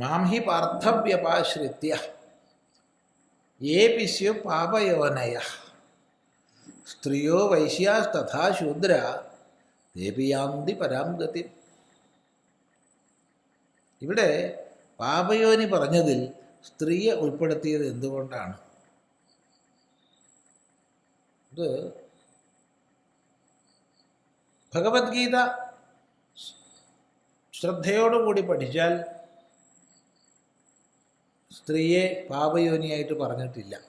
മാം ഹി പാർത്ഥവ്യപാശ്രിത്യ. സ്യു പാപയോനയ. സ്ത്രീയോ വൈശ്യാസ്തഥാ ശൂദ്ര. ദേപിയാന്തി പരാം ഗതി. ഇവിടെ പാപയോനി പറഞ്ഞതിൽ സ്ത്രീയെ ഉൾപ്പെടുത്തിയത് എന്തുകൊണ്ടാണ്? ഇത് ഭഗവത്ഗീത ശ്രദ്ധയോടുകൂടി പഠിച്ചാൽ സ്ത്രീയെ പാപയോനിയായിട്ട് പറഞ്ഞിട്ടില്ല.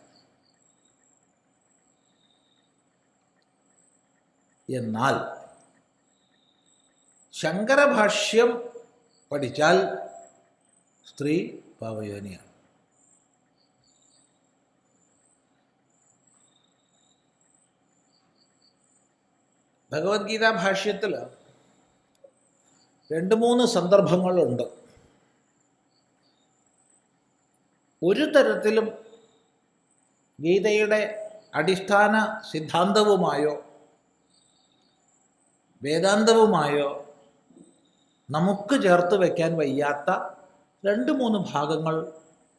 എന്നാൽ ശങ്കരഭാഷ്യം പഠിച്ചാൽ സ്ത്രീ പാപയോനിയാണ്. ഭഗവത്ഗീതാ ഭാഷ്യത്തിൽ രണ്ട് മൂന്ന് സന്ദർഭങ്ങളുണ്ട്. ഒരു തരത്തിലും ഗീതയുടെ അടിസ്ഥാന സിദ്ധാന്തവുമായോ വേദാന്തവുമായോ നമുക്ക് ചേർത്ത് വയ്ക്കാൻ വയ്യാത്ത രണ്ട് മൂന്ന് ഭാഗങ്ങൾ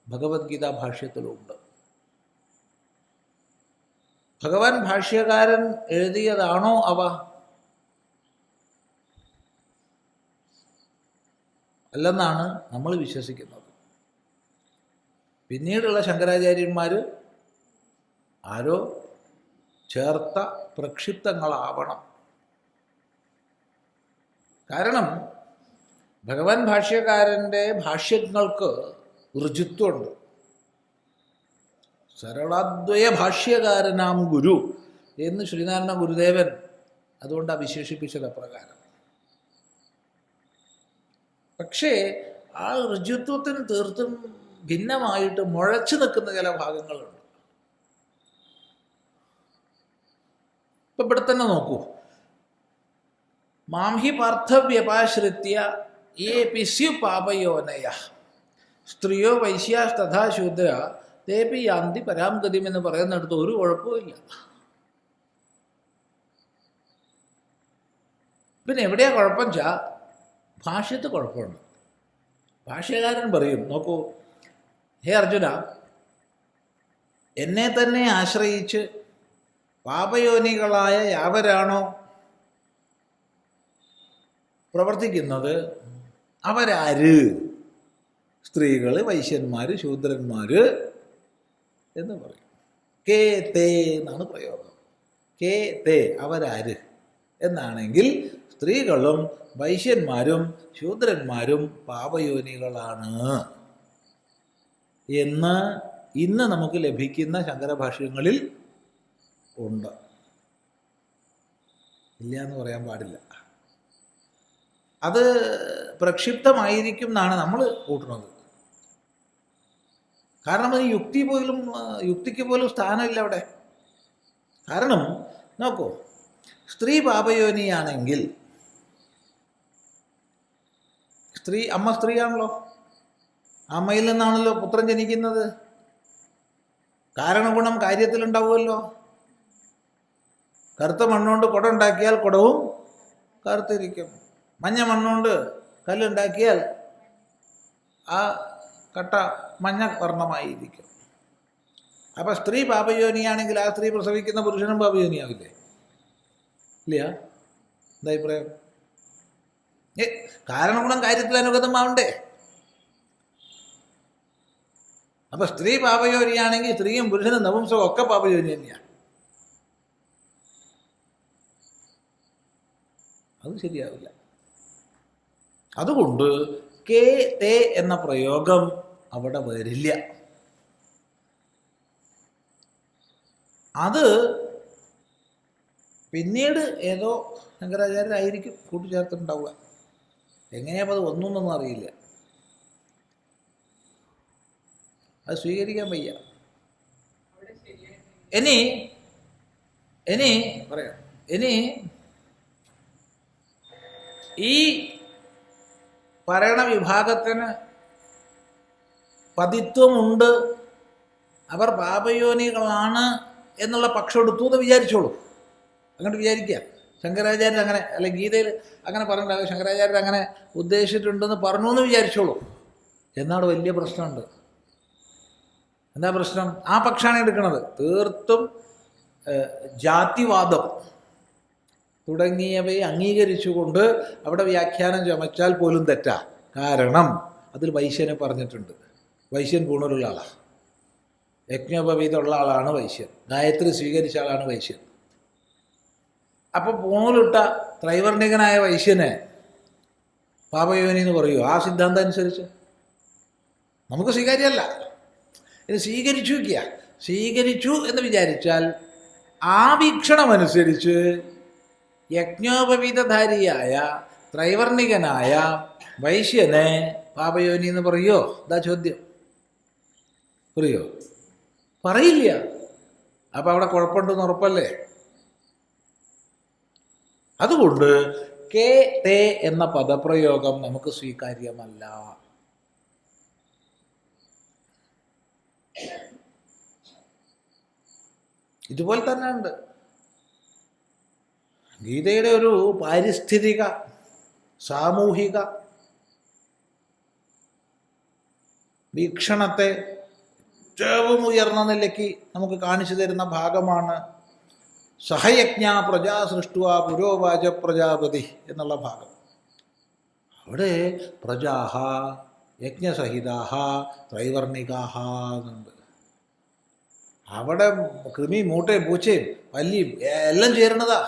ഭഗവത്ഗീത ഭാഷ്യത്തിലുണ്ട്. ഭഗവാൻ ഭാഷ്യകാരൻ എഴുതിയതാണോ അവ? അല്ലെന്നാണ് നമ്മൾ വിശ്വസിക്കുന്നത്. പിന്നീടുള്ള ശങ്കരാചാര്യന്മാർ ആരോ ചേർത്ത പ്രക്ഷിപ്തങ്ങളാവണം. കാരണം ഭഗവാൻ ഭാഷ്യകാരന്റെ ഭാഷ്യങ്ങൾക്ക് ഋജിത്വമുണ്ട് സരളാദ്വയ ഭാഷ്യകാരനാം ഗുരു എന്ന് ശ്രീനാരായണ ഗുരുദേവൻ അതുകൊണ്ടാണ് വിശേഷിപ്പിച്ചത് അപ്രകാരം. പക്ഷേ ആ ഋജുത്വത്തിന് തീർത്തും ഭിന്നമായിട്ട് മുഴച്ചു നിൽക്കുന്ന ചില ഭാഗങ്ങളുണ്ട്. ഇപ്പൊ ഇവിടെ തന്നെ നോക്കൂ. മാംഹി പാർത്ഥവ്യപാശ്രിത്യ ഏ പിസ്യു പാപയോനയ സ്ത്രീയോ വൈശ്യാസ്തഥാ ശൂദ്ര. തേപി യാന്തി പരാംഗതിയും എന്ന് പറയുന്നിടത്ത് ഒരു കുഴപ്പമില്ല പിന്നെ എവിടെയാ കുഴപ്പം? ചാ ഭാഷ്യത്ത് കുഴപ്പമുണ്ട്. ഭാഷ്യകാരൻ പറയും നോക്കൂ ഹേ അർജുന എന്നെ തന്നെ ആശ്രയിച്ച് പാപയോനികളായ യാവരാണോ? പ്രവർത്തിക്കുന്നത് അവരാര്? സ്ത്രീകൾ വൈശ്യന്മാർ ശൂദ്രന്മാർ എന്ന് പറയും. കേ തേ എന്നാണ് പ്രയോഗം. കേ തേ അവരാര്? എന്നാണെങ്കിൽ സ്ത്രീകളും വൈശ്യന്മാരും ശൂദ്രന്മാരും പാപയോനികളാണ്. എന്ന് ഇന്ന് നമുക്ക് ലഭിക്കുന്ന ശങ്കരഭാഷ്യങ്ങളിൽ ഉണ്ട്. ഇല്ല എന്ന് പറയാൻ പാടില്ല. അത് പ്രക്ഷിപ്തമായിരിക്കും എന്നാണ് നമ്മൾ കൂട്ടുന്നത്. കാരണം അത് യുക്തി പോലും യുക്തിക്ക് പോലും സ്ഥാനമില്ല അവിടെ. കാരണം നോക്കൂ സ്ത്രീ പാപയോനിയാണെങ്കിൽ സ്ത്രീ അമ്മ സ്ത്രീയാണല്ലോ. അമ്മയിൽ നിന്നാണല്ലോ പുത്രൻ ജനിക്കുന്നത്? കാരണഗുണം കാര്യത്തിലുണ്ടാവുമല്ലോ. കറുത്ത മണ്ണുകൊണ്ട് കുടം ഉണ്ടാക്കിയാൽ കുടവും കറുത്തിരിക്കും. മഞ്ഞ മണ്ണുകൊണ്ട് കല്ലുണ്ടാക്കിയാൽ ആ കട്ട മഞ്ഞ വർണമായിരിക്കും. അപ്പം സ്ത്രീ പാപയോനിയാണെങ്കിൽ ആ സ്ത്രീ പ്രസവിക്കുന്ന പുരുഷനും പാപയോനിയാവില്ലേ? ഇല്ല? എന്താ അഭിപ്രായം? ഏ കാരണഗുണം കാര്യത്തിൽ അനുഗതമാവണ്ടേ അപ്പൊ സ്ത്രീ പാപയോനിയാണെങ്കിൽ സ്ത്രീയും പുരുഷനും നപുംസവും ഒക്കെ പാപയോനി തന്നെയാണ്. അത് ശരിയാവില്ല. അതുകൊണ്ട് കെ തേ എന്ന പ്രയോഗം അവിടെ വരില്ല. അത് പിന്നീട് ഏതോ ശങ്കരാചാര്യരായിരിക്കും കൂട്ടിച്ചേർത്തിട്ടുണ്ടാവുക എങ്ങനെയാപ്പോൾ അത് ഒന്നൊന്നും അറിയില്ല. അത് സ്വീകരിക്കാൻ വയ്യ. ഇനി ഇനി പറയാം. ഇനി ഈ പറയണ വിഭാഗത്തിന് പതിത്വമുണ്ട്. അവർ പാപയോനികളാണ് എന്നുള്ള പക്ഷം എടുത്തു എന്ന് വിചാരിച്ചോളൂ. അങ്ങോട്ട് വിചാരിക്കുക. ശങ്കരാചാര്യർ അങ്ങനെ അല്ലെ ഗീതയിൽ അങ്ങനെ പറഞ്ഞിട്ടുണ്ടാകും ശങ്കരാചാര്യർ അങ്ങനെ ഉദ്ദേശിച്ചിട്ടുണ്ടെന്ന് പറഞ്ഞു എന്ന് വിചാരിച്ചോളൂ. എന്നാണ് വലിയ പ്രശ്നമുണ്ട്. എന്താ പ്രശ്നം? ആ പക്ഷാണ് എടുക്കുന്നത് തീർത്തും ജാതിവാദം തുടങ്ങിയവയെ അംഗീകരിച്ചുകൊണ്ട് അവിടെ വ്യാഖ്യാനം ചമച്ചാൽ പോലും തെറ്റാ. കാരണം അതിൽ വൈശ്യനെ പറഞ്ഞിട്ടുണ്ട്. വൈശ്യൻ പൂണുള്ള ആളാണ് യജ്ഞോപവീതമുള്ള ആളാണ് വൈശ്യൻ. ഗായത്രി സ്വീകരിച്ച ആളാണ് വൈശ്യൻ. അപ്പോൾ പൂണൂലിട്ട ത്രൈവർണികനായ വൈശ്യനെ പാപയോനി എന്ന് പറയൂ ആ സിദ്ധാന്തം അനുസരിച്ച്. നമുക്ക് സ്വീകാര്യമല്ല. ഇത് സ്വീകരിച്ചു വയ്ക്കുക. സ്വീകരിച്ചു എന്ന് വിചാരിച്ചാൽ ആ വീക്ഷണമനുസരിച്ച് യജ്ഞോപവീതധാരിയായ ത്രൈവർണികനായ വൈശ്യനെ പാപയോനി എന്ന് പറയോ ഇതാ ചോദ്യം. പറയോ? പറയില്ല. അപ്പം അവിടെ കുഴപ്പമുണ്ടെന്ന് ഉറപ്പല്ലേ? അതുകൊണ്ട് കെ തേ എന്ന പദപ്രയോഗം നമുക്ക് സ്വീകാര്യമല്ല. ഇതുപോലെ തന്നെ ഉണ്ട് ഗീതയുടെ ഒരു പാരിസ്ഥിതിക സാമൂഹിക വീക്ഷണത്തെ ഏറ്റവും ഉയർന്ന നിലയ്ക്ക് നമുക്ക് കാണിച്ചു തരുന്ന ഭാഗമാണ് സഹയജ്ഞ പ്രജാ സൃഷ്ടുവ പുരോവാച പ്രജാപതി എന്നുള്ള ഭാഗം. അവിടെ പ്രജാഹ യജ്ഞസഹിതാഹ ത്രൈവർണികാഹ എന്നുണ്ട്. അവിടെ കൃമി മൂട്ടയും പൂച്ചയും പല്ലിയും എല്ലാം ചേരണതാ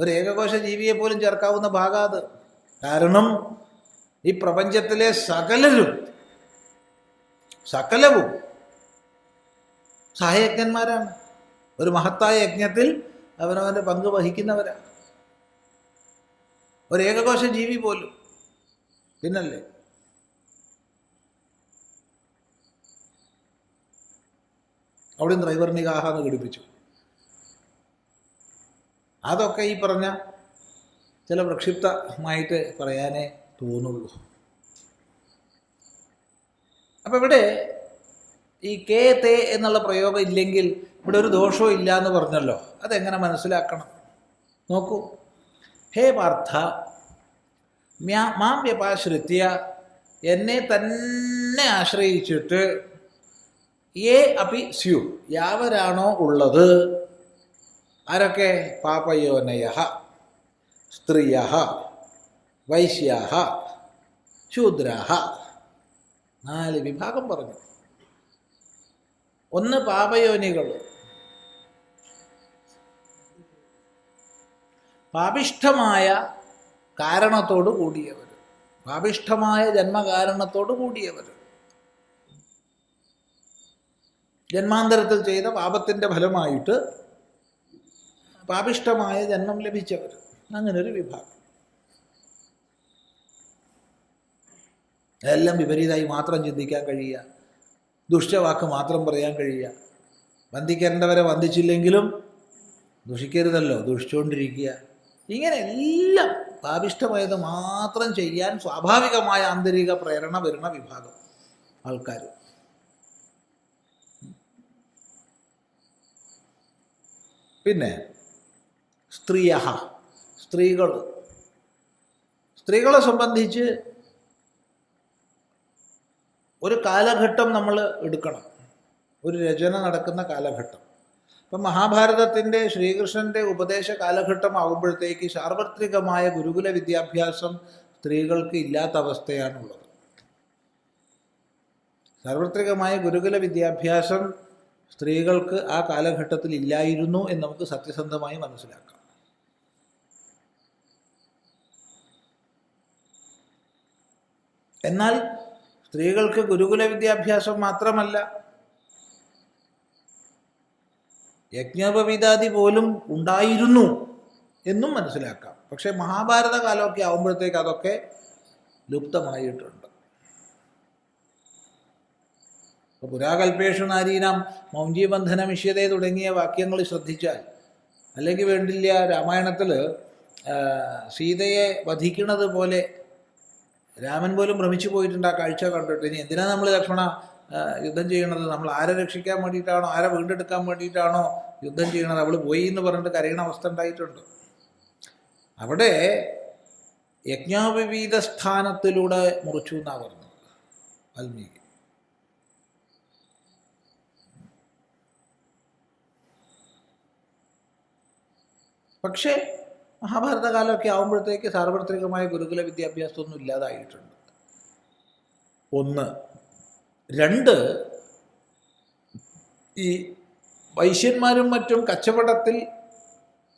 ഒരു ഏകകോശ ജീവിയെ പോലും ചേർക്കാവുന്ന ഭാഗം അത്. കാരണം ഈ പ്രപഞ്ചത്തിലെ സകലരും സകലവും സഹയജ്ഞന്മാരാണ്. ഒരു മഹത്തായ യജ്ഞത്തിൽ അവനവന്റെ പങ്ക് വഹിക്കുന്നവരാണ് ഒരു ഏകകോശ ജീവി പോലും. പിന്നല്ലേ? അവിടെയും ത്രൈവർണികാഹ എന്ന് ഘടിപ്പിച്ചു. അതൊക്കെ ഈ പറഞ്ഞ ചില പ്രക്ഷിപ്തമായിട്ട് പറയാനേ തോന്നുള്ളൂ. അപ്പം ഇവിടെ ഈ കെ തേ എന്നുള്ള പ്രയോഗം ഇല്ലെങ്കിൽ ഇവിടെ ഒരു ദോഷവും ഇല്ല എന്ന് പറഞ്ഞല്ലോ. അതെങ്ങനെ മനസ്സിലാക്കണം? നോക്കൂ. ഹേ പാർത്ഥ മാം വ്യപാശ്രിത്യ എന്നെ തന്നെ ആശ്രയിച്ചിട്ട് ഏ അപി സ്യു. യാവരാണോ ഉള്ളത്? ആരൊക്കെ? പാപയോനയ സ്ത്രീയ വൈശ്യ ശൂദ്രാഹ. നാല് വിഭാഗം പറഞ്ഞു. ഒന്ന് പാപയോനികൾ. പാപിഷ്ഠമായ കാരണത്തോടു കൂടിയവർ. പാപിഷ്ഠമായ ജന്മകാരണത്തോടു കൂടിയവർ. ജന്മാന്തരത്തിൽ ചെയ്ത പാപത്തിന്റെ ഫലമായിട്ട് പാപിഷ്ടമായ ജന്മം ലഭിച്ചവർ. അങ്ങനൊരു വിഭാഗം. എല്ലാം വിപരീതമായി മാത്രം ചിന്തിക്കാൻ കഴിയുക. ദുഷ്ടവാക്ക് മാത്രം പറയാൻ കഴിയുക. വന്ദിക്കേണ്ടവരെ വന്ദിച്ചില്ലെങ്കിലും ദുഷിക്കരുതല്ലോ. ദുഷിച്ചുകൊണ്ടിരിക്കുക ഇങ്ങനെ എല്ലാം പാപിഷ്ടമായത് മാത്രം ചെയ്യാൻ സ്വാഭാവികമായ ആന്തരിക പ്രേരണ വരുന്ന വിഭാഗം ആൾക്കാർ പിന്നെ സ്ത്രീയ സ്ത്രീകൾ. സ്ത്രീകളെ സംബന്ധിച്ച് ഒരു കാലഘട്ടം നമ്മൾ എടുക്കണം. ഒരു രചന നടക്കുന്ന കാലഘട്ടം. ഇപ്പം മഹാഭാരതത്തിന്റെ ശ്രീകൃഷ്ണന്റെ ഉപദേശ കാലഘട്ടമാകുമ്പോഴത്തേക്ക് സാർവത്രികമായ ഗുരുകുല വിദ്യാഭ്യാസം സ്ത്രീകൾക്ക് ഇല്ലാത്ത അവസ്ഥയാണുള്ളത്. സാർവത്രികമായ ഗുരുകുല വിദ്യാഭ്യാസം സ്ത്രീകൾക്ക് ആ കാലഘട്ടത്തിൽ ഇല്ലായിരുന്നു എന്ന് നമുക്ക് സത്യസന്ധമായി മനസ്സിലാക്കാം. എന്നാൽ സ്ത്രീകൾക്ക് ഗുരുകുല വിദ്യാഭ്യാസം മാത്രമല്ല യജ്ഞോപവീതാദി പോലും ഉണ്ടായിരുന്നു എന്നും മനസ്സിലാക്കാം. പക്ഷേ മഹാഭാരത കാലമൊക്കെ ആകുമ്പോഴത്തേക്ക് അതൊക്കെ ലുപ്തമായിട്ടുണ്ട്. ഇപ്പോൾ പുരാകൽപേഷു നാരീനാം മൗഞ്ചീബന്ധനമിഷ്യതേ തുടങ്ങിയ വാക്യങ്ങൾ ശ്രദ്ധിച്ചാൽ അല്ലെങ്കിൽ വേണ്ടില്ല രാമായണത്തിൽ സീതയെ വധിക്കുന്നത് പോലെ രാമൻ പോലും ഭ്രമിച്ചു പോയിട്ടുണ്ട് ആ കാഴ്ച കണ്ടിട്ട്. ഇനി എന്തിനാണ് നമ്മൾ ലക്ഷ്മണ യുദ്ധം ചെയ്യണത്? നമ്മൾ ആരെ രക്ഷിക്കാൻ വേണ്ടിയിട്ടാണോ? ആരെ വീണ്ടെടുക്കാൻ വേണ്ടിയിട്ടാണോ യുദ്ധം ചെയ്യണത്? അവൾ പോയി എന്ന് പറഞ്ഞിട്ട് കരയണ അവസ്ഥ ഉണ്ടായിട്ടുണ്ട്. അവിടെ യജ്ഞോപവീത സ്ഥാനത്തിലൂടെ മുറിച്ചു എന്നാണ് പറഞ്ഞത്. വാൽമീകി. പക്ഷേ മഹാഭാരതകാലമൊക്കെ ആകുമ്പോഴത്തേക്ക് സാർവത്രികമായ ഗുരുകുല വിദ്യാഭ്യാസമൊന്നും ഇല്ലാതായിട്ടുണ്ട്. ഒന്ന്. രണ്ട് ഈ വൈശ്യന്മാരും മറ്റും കച്ചവടത്തിൽ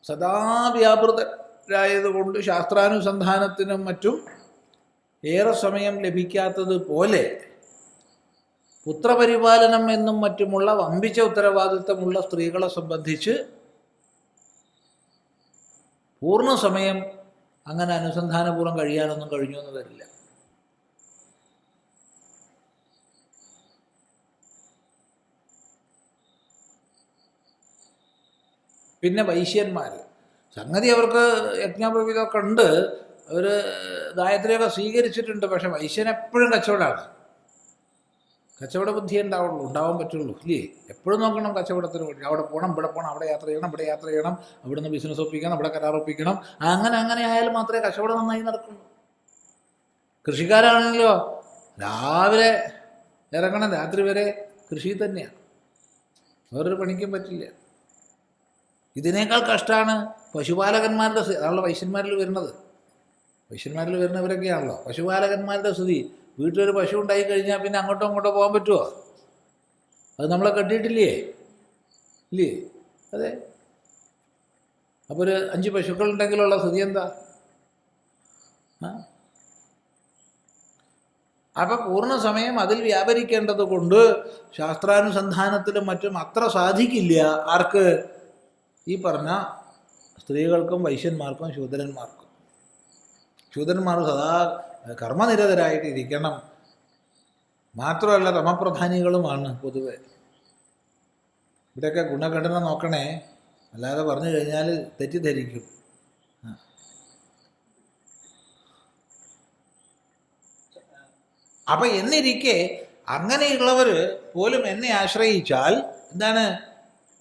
സദാ വ്യാപൃതരായതുകൊണ്ട് ശാസ്ത്രാനുസന്ധാനത്തിനും മറ്റും ഏറെ സമയം ലഭിക്കാത്തത് പോലെ പുത്രപരിപാലനം എന്നും മറ്റുമുള്ള വമ്പിച്ച ഉത്തരവാദിത്തമുള്ള സ്ത്രീകളെ സംബന്ധിച്ച് പൂർണ സമയം അങ്ങനെ അനുസന്ധാനപൂർവം കഴിയാനൊന്നും കഴിഞ്ഞു എന്ന് വരില്ല. പിന്നെ വൈശ്യന്മാർ സംഗതി അവർക്ക് യജ്ഞോപവിധമൊക്കെ ഉണ്ട്. അവർ ദായത്രിയൊക്കെ സ്വീകരിച്ചിട്ടുണ്ട് പക്ഷെ വൈശ്യൻ എപ്പോഴും കച്ചവടമാണ്. കച്ചവട ബുദ്ധി ഉണ്ടാവുള്ളൂ ഉണ്ടാവാൻ പറ്റുള്ളൂ ഇല്ലേ? എപ്പോഴും നോക്കണം കച്ചവടത്തിന് വേണ്ടി. അവിടെ പോകണം ഇവിടെ പോകണം അവിടെ യാത്ര ചെയ്യണം ഇവിടെ യാത്ര ചെയ്യണം അവിടെ അവിടുന്ന് ബിസിനസ് ഒപ്പിക്കണം അവിടെ കരാർ ഒപ്പിക്കണം. അങ്ങനെ അങ്ങനെ ആയാലും മാത്രമേ കച്ചവടം നന്നായി നടക്കുള്ളൂ. കൃഷിക്കാരാണെങ്കിലോ രാവിലെ ഇറങ്ങണം രാത്രി വരെ കൃഷി തന്നെയാണ് വേറൊരു പണിക്കും പറ്റില്ല. ഇതിനേക്കാൾ കഷ്ടമാണ് പശുപാലകന്മാരുടെ അതാണല്ലോ വൈശ്യന്മാരിൽ വരുന്നത്. വൈശ്യന്മാരിൽ വരുന്നവരൊക്കെയാണല്ലോ. പശുപാലകന്മാരുടെ സ്ഥിതി. വീട്ടിലൊരു പശു ഉണ്ടായി കഴിഞ്ഞാൽ പിന്നെ അങ്ങോട്ടോ അങ്ങോട്ടോ പോകാൻ പറ്റുമോ അത് നമ്മളെ കെട്ടിയിട്ടില്ലേ? ഇല്ലേ? അതെ. അപ്പോൾ ഒരു അഞ്ച് പശുക്കൾ ഉണ്ടെങ്കിലുള്ള സ്ഥിതി എന്താ? അപ്പൊ പൂർണ സമയം അതിൽ വ്യാപരിക്കേണ്ടത് കൊണ്ട് ശാസ്ത്രാനുസന്ധാനത്തിലും മറ്റും അത്ര സാധിക്കില്ല. ആർക്ക്? ഈ പറഞ്ഞ സ്ത്രീകൾക്കും വൈശ്യന്മാർക്കും ശൂദ്രന്മാർക്കും. ശൂദ്രന്മാർ സദാ കർമ്മനിരതരായിട്ട് ഇരിക്കണം മാത്രമല്ല തമപ്രധാനികളുമാണ് പൊതുവെ. ഇവിടെയൊക്കെ ഗുണഘടന നോക്കണേ. അല്ലാതെ പറഞ്ഞു കഴിഞ്ഞാൽ തെറ്റിദ്ധരിക്കും. അപ്പൊ എന്നിരിക്കെ അങ്ങനെയുള്ളവർ പോലും എന്നെ ആശ്രയിച്ചാൽ എന്താണ്?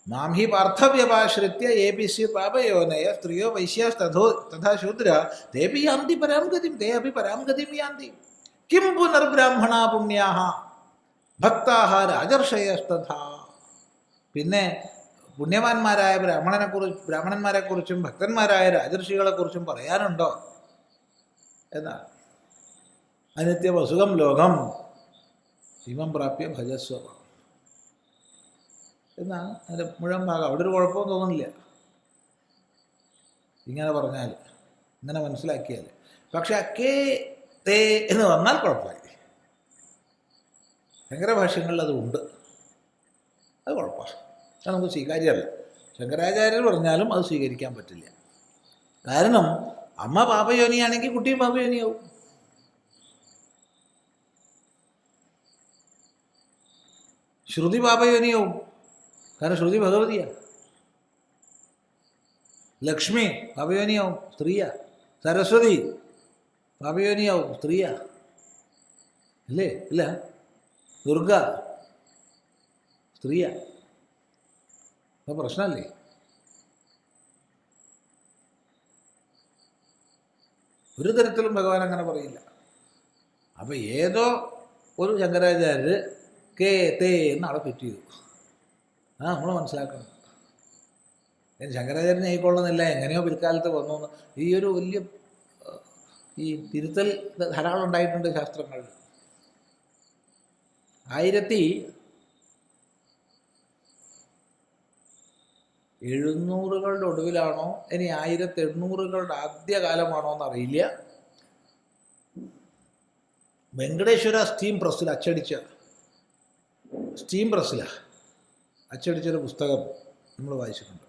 മാം ഹി പാർത്ഥവ്യപാശ്രിത്യ എ പി സി പാപയോനയ സ്ത്രീയോ വൈശ്യസ്തഥോ തഥാ ശൂദ്ര തേപി യാന്തി പരാം ഗതിം തേ അപി പരാം ഗതിം യാന്തി. കിം പുനർബ്രാഹ്മണ പുണ്യാഹ ഭക്താഹ രാജർഷയസ്തഥാ. പിന്നെ പുണ്യവാന്മാരായ ബ്രാഹ്മണനെ കുറിച്ച് ബ്രാഹ്മണന്മാരെ കുറിച്ചും ഭക്തന്മാരായ രാജർഷികളെ കുറിച്ചും പറയാനുണ്ടോ? എന്നാണ് അനിത്യ വസുഖം ലോകം. ഹിമം പ്രാപ്യ ഭജസ്വ എന്നാണ് അതിന്റെ മുഴുവൻ ഭാഗം. അവിടെ ഒരു കുഴപ്പവും തോന്നുന്നില്ല. ഇങ്ങനെ പറഞ്ഞാൽ ഇങ്ങനെ മനസ്സിലാക്കിയാൽ പക്ഷെ അക്കേ തേ എന്ന് വന്നാൽ കുഴപ്പമായി ശങ്കര അത് ഉണ്ട്. അത് കുഴപ്പമാണ് അത് നമുക്ക് സ്വീകാര്യമല്ല. ശങ്കരാചാര്യർ പറഞ്ഞാലും അത് സ്വീകരിക്കാൻ പറ്റില്ല. കാരണം അമ്മ പാപയോനിയാണെങ്കിൽ കുട്ടിയും പാപയോനിയാവും. ശ്രുതി പാപയോനിയാവും. കാരണം ശ്രുതി ഭഗവതിയാണ് ലക്ഷ്മി പാപയോനിയാവും സ്ത്രീയാ. സരസ്വതി പാപയോനിയാവും സ്ത്രീയാ. അല്ലേ? ഇല്ല ദുർഗ സ്ത്രീയാ. അപ്പൊ പ്രശ്നമല്ലേ? ഒരു തരത്തിലും ഭഗവാൻ അങ്ങനെ പറയില്ല. അപ്പം ഏതോ ഒരു ശങ്കരാചാര്യർ കേ തേ എന്ന് ഫിറ്റ് ചെയ്തു ആ നമ്മൾ മനസ്സിലാക്കണം. ഞാൻ ശങ്കരാചാര്യൻ ആയിക്കൊള്ളുന്നില്ല. എങ്ങനെയോ പിൽക്കാലത്ത് വന്നു ഈ ഒരു വലിയ ഈ തിരുത്തൽ ധാരാളം ഉണ്ടായിട്ടുണ്ട് ശാസ്ത്രങ്ങളിൽ. ആയിരത്തി എഴുന്നൂറുകളുടെ ഒടുവിലാണോ ഇനി ആയിരത്തി എണ്ണൂറുകളുടെ ആദ്യകാലമാണോ എന്നറിയില്ല. വെങ്കടേശ്വര സ്റ്റീം പ്രസ്സിൽ അച്ചടിച്ച സ്റ്റീം പ്രസ്സിലാണ് അച്ചടിച്ചൊരു പുസ്തകം നമ്മൾ വായിച്ചിട്ടുണ്ട്.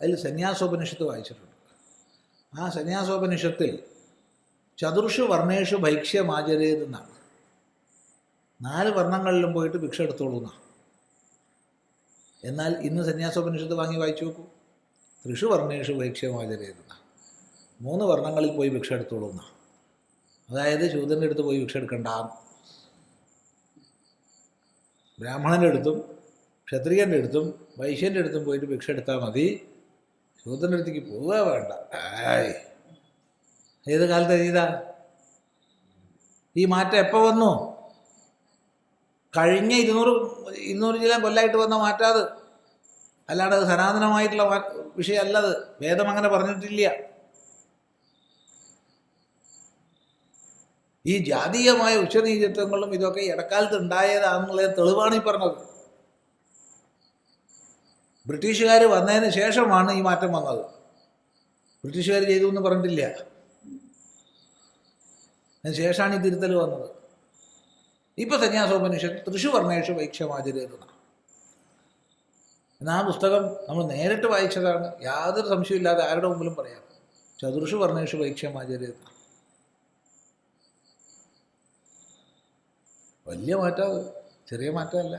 അതിൽ സന്യാസോപനിഷത്ത് വായിച്ചിട്ടുണ്ട്. ആ സന്യാസോപനിഷത്തിൽ ചതുർഷു വർണേഷു ഭൈക്ഷ്യമാചരേതെന്നാണ് നാല് വർണങ്ങളിലും പോയിട്ട് ഭിക്ഷ എടുത്തോളൂ എന്നാണ് എന്നാൽ ഇന്ന് സന്യാസോപനിഷത്ത് വാങ്ങി വായിച്ചു നോക്കൂ. ത്രിഷു വർണേഷു ഭൈക്ഷ്യമാചരേതെന്നാണ് മൂന്ന് വർണങ്ങളിൽ പോയി ഭിക്ഷ എടുത്തോളൂ എന്നാണ് അതായത് ശൂദ്രന്റെ അടുത്ത് പോയി ഭിക്ഷ എടുക്കണ്ടാന്ന്. ബ്രാഹ്മണന്റെ അടുത്തും ക്ഷത്രിയന്റെ അടുത്തും വൈശ്യന്റെ അടുത്തും പോയിട്ട് ഭിക്ഷ എടുത്താൽ മതി. ശൂദ്രന്റെ അടുത്തേക്ക് പോവുക വേണ്ട. ഏത് കാലത്ത് എഴുതിയതാ ഈ മാറ്റം എപ്പോൾ വന്നു? കഴിഞ്ഞ ഇരുന്നൂറ് ഇരുന്നൂറ് ചില കൊല്ലായിട്ട് വന്ന മാറ്റാത്. അല്ലാണ്ട് അത് സനാതനമായിട്ടുള്ള വിഷയമല്ലത്. വേദം അങ്ങനെ പറഞ്ഞിട്ടില്ല. ഈ ജാതീയമായ ഉച്ചനീചത്വങ്ങളും ഇതൊക്കെ ഇടക്കാലത്ത് ഉണ്ടായതാണെന്നുള്ള തെളിവാണ് ഈ പറഞ്ഞത്. ബ്രിട്ടീഷുകാർ വന്നതിന് ശേഷമാണ് ഈ മാറ്റം വന്നത്. ബ്രിട്ടീഷുകാർ ചെയ്തു എന്ന് പറഞ്ഞിട്ടില്ല. അതിന് ശേഷമാണ് ഈ തിരുത്തൽ വന്നത്. ഇപ്പൊ സന്യാസോപനിഷത്ത് തൃശുവർണേഷു വൈക്ഷമാചര്യെന്ന എന്നാ ആ പുസ്തകം നമ്മൾ നേരിട്ട് വായിച്ചതാണ്. യാതൊരു സംശയമില്ലാതെ ആരുടെ മുമ്പിലും പറയാം. ചതുർഷു വർണേഷു വൈക്ഷമാചര്യെന്ന വലിയ മാറ്റം ചെറിയ മാറ്റമല്ല.